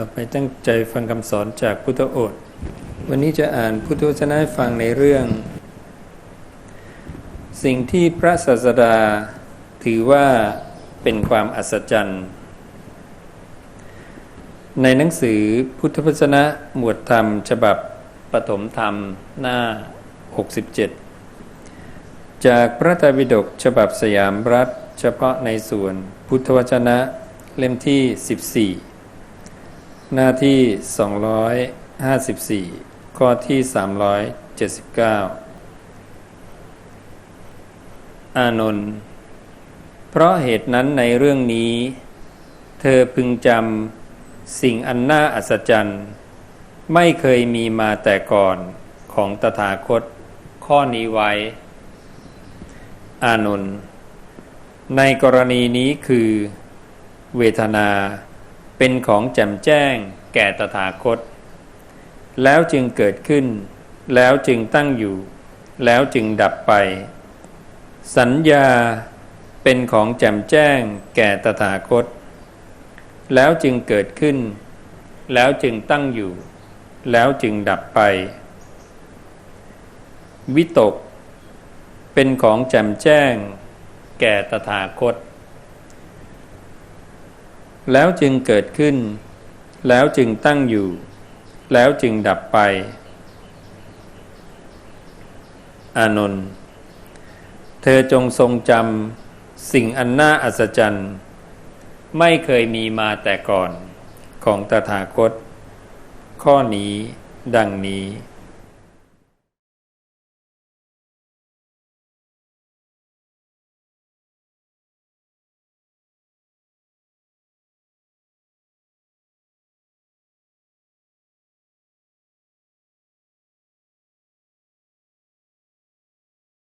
ต่อไปตั้งใจฟังคำสอนจากพุทธโอษฐ์วันนี้จะอ่านพุทธวจนะให้ฟังในเรื่อง สิ่งที่พระศาสดาถือว่าเป็นความอัศจรรย์ ในหนังสือพุทธวจนะหมวดธรรม ฉบับปฐมธรรมหน้า 67 จากพระไตรปิฎกฉบับสยามรัฐ เฉพาะในส่วนพุทธวจนะเล่มที่ 14 หน้าที่ 254 ข้อที่ 379 อานนท์เพราะเหตุนั้นในเรื่องนี้ เธอพึงจำสิ่งอันน่าอัศจรรย์ ไม่เคยมีมาแต่ก่อนของตถาคตข้อนี้ไว้ อานนท์ในกรณีนี้คือ เวทนา เป็นของแจ่มแจ้งแก่ตถาคต แล้วจึงเกิดขึ้น แล้วจึงตั้งอยู่ แล้วจึงดับไป สัญญาเป็นของแจ่มแจ้งแก่ตถาคต แล้วจึงเกิดขึ้น แล้วจึงตั้งอยู่ แล้วจึงดับไป วิตก เป็นของแจ่มแจ้งแก่ตถาคต แล้วจึงเกิดขึ้น แล้วจึงตั้งอยู่ แล้วจึงดับไป อานนท์เธอจงทรงจำสิ่งอันน่าอัศจรรย์ ไม่เคยมีมาแต่ก่อนของตถาคต ข้อนี้ดังนี้